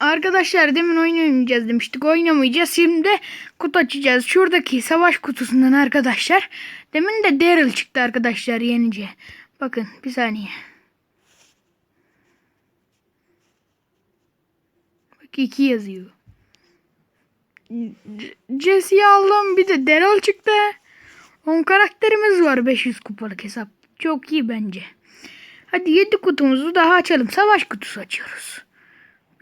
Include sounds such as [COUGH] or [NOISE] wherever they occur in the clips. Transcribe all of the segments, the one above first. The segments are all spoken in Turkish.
Arkadaşlar demin oyun oynayacağız demiştik. Oynamayacağız. Şimdi kutu açacağız. Şuradaki savaş kutusundan arkadaşlar. Demin de Daryl çıktı arkadaşlar yenince. Bakın bir saniye. Bak iki yazıyor. Jesse'yi aldım. Bir de Daryl çıktı. 10 karakterimiz var 500 kupalık hesap. Çok iyi bence. Hadi 7 kutumuzu daha açalım. Savaş kutusu açıyoruz.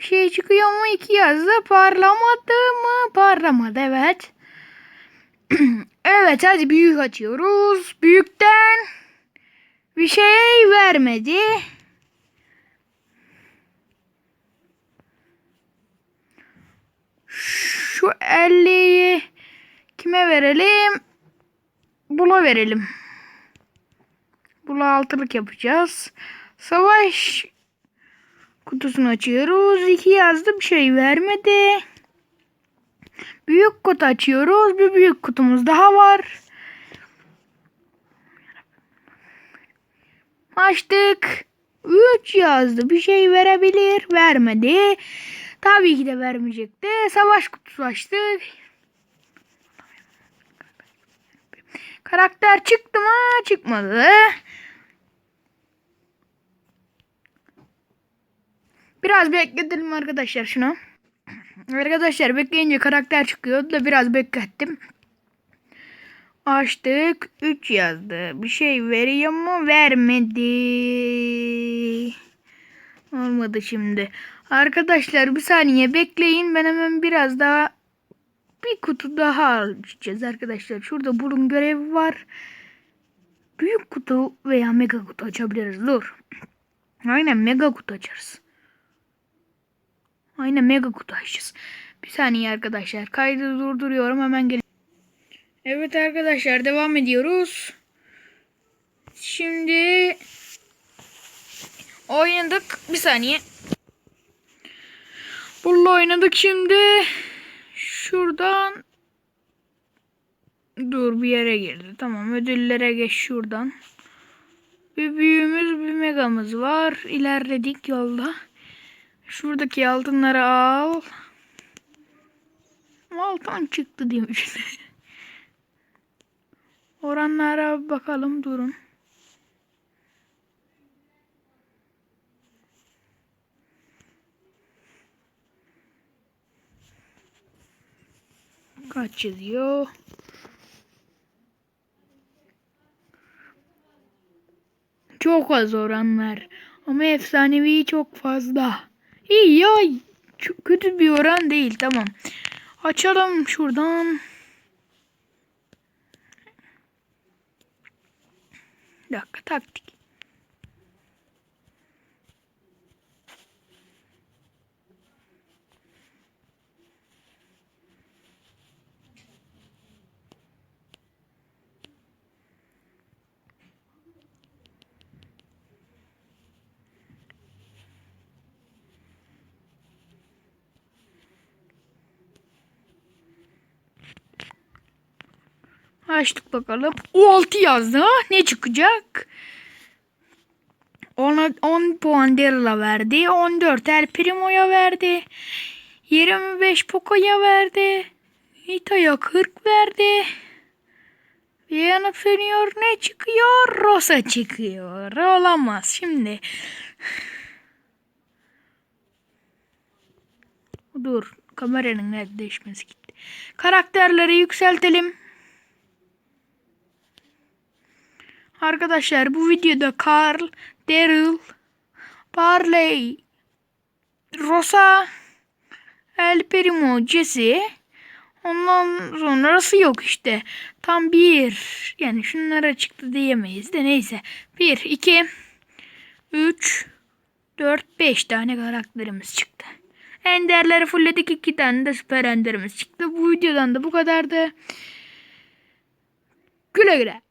Şey çıkıyor mu? iki yazdı. Parlamadı mı? Parlamadı evet. [CLEARS THROAT] evet hadi büyük açıyoruz. Büyükten bir şey vermedi. Şu 50'yi kime verelim? Bula verelim. Bula altılık yapacağız. Savaş kutusunu açıyoruz. İki yazdı bir şey vermedi. Büyük kutu açıyoruz. Bir büyük kutumuz daha var. Açtık. 3 yazdı. Bir şey verebilir. Vermedi. Tabii ki de vermeyecekti. Savaş kutusu açtık. Karakter çıktı mı? Çıkmadı. Biraz bekletelim arkadaşlar şunu. Arkadaşlar bekleyince karakter çıkıyor da biraz beklettim. Açtık. 3 yazdı. Bir şey veriyor mu? Vermedi. Olmadı şimdi. Arkadaşlar bir saniye bekleyin. Ben hemen biraz daha bir kutu daha açacağız arkadaşlar. Şurada burun görevi var. Büyük kutu veya mega kutu açabiliriz. Dur. Aynen mega kutu açarız. Aynen mega kutu açacağız. Bir saniye arkadaşlar. Kaydı durduruyorum. Hemen gelin. Evet arkadaşlar devam ediyoruz. Şimdi oynadık. Bir saniye. Bulla oynadık şimdi. Şuradan Dur bir yere girdi. Tamam ödüllere geç şuradan. Bir büyüğümüz bir megamız var. İlerledik yolda. Şuradaki altınları al. Altın çıktı demiş. [LAUGHS] Oranlara bakalım durun. Kaç yazıyor? Çok az oranlar. Ama efsanevi çok fazla. İyi ya. Kötü bir oran değil. Tamam. Açalım şuradan. Bir dakika taktik. Açtık bakalım. O 6 yazdı. Ne çıkacak? Ona 10 puan Daryl'a verdi. 14 El Primo'ya verdi. 25 Poco'ya verdi. Nita'ya 40 verdi. Bir yanıp sönüyor. Ne çıkıyor? Rosa çıkıyor. Olamaz. Şimdi. Dur. Kameranın nerede değişmesi gitti. Karakterleri yükseltelim. Arkadaşlar bu videoda Carl, Daryl, Barley, Rosa, El Primo, Jesse, ondan sonrası yok işte. Tam bir, yani şunlara çıktı diyemeyiz de neyse. Bir, iki, üç, dört, beş tane karakterimiz çıktı. Enderleri fullledik iki tane de süper enderimiz çıktı. Bu videodan da bu kadardı. Güle güle.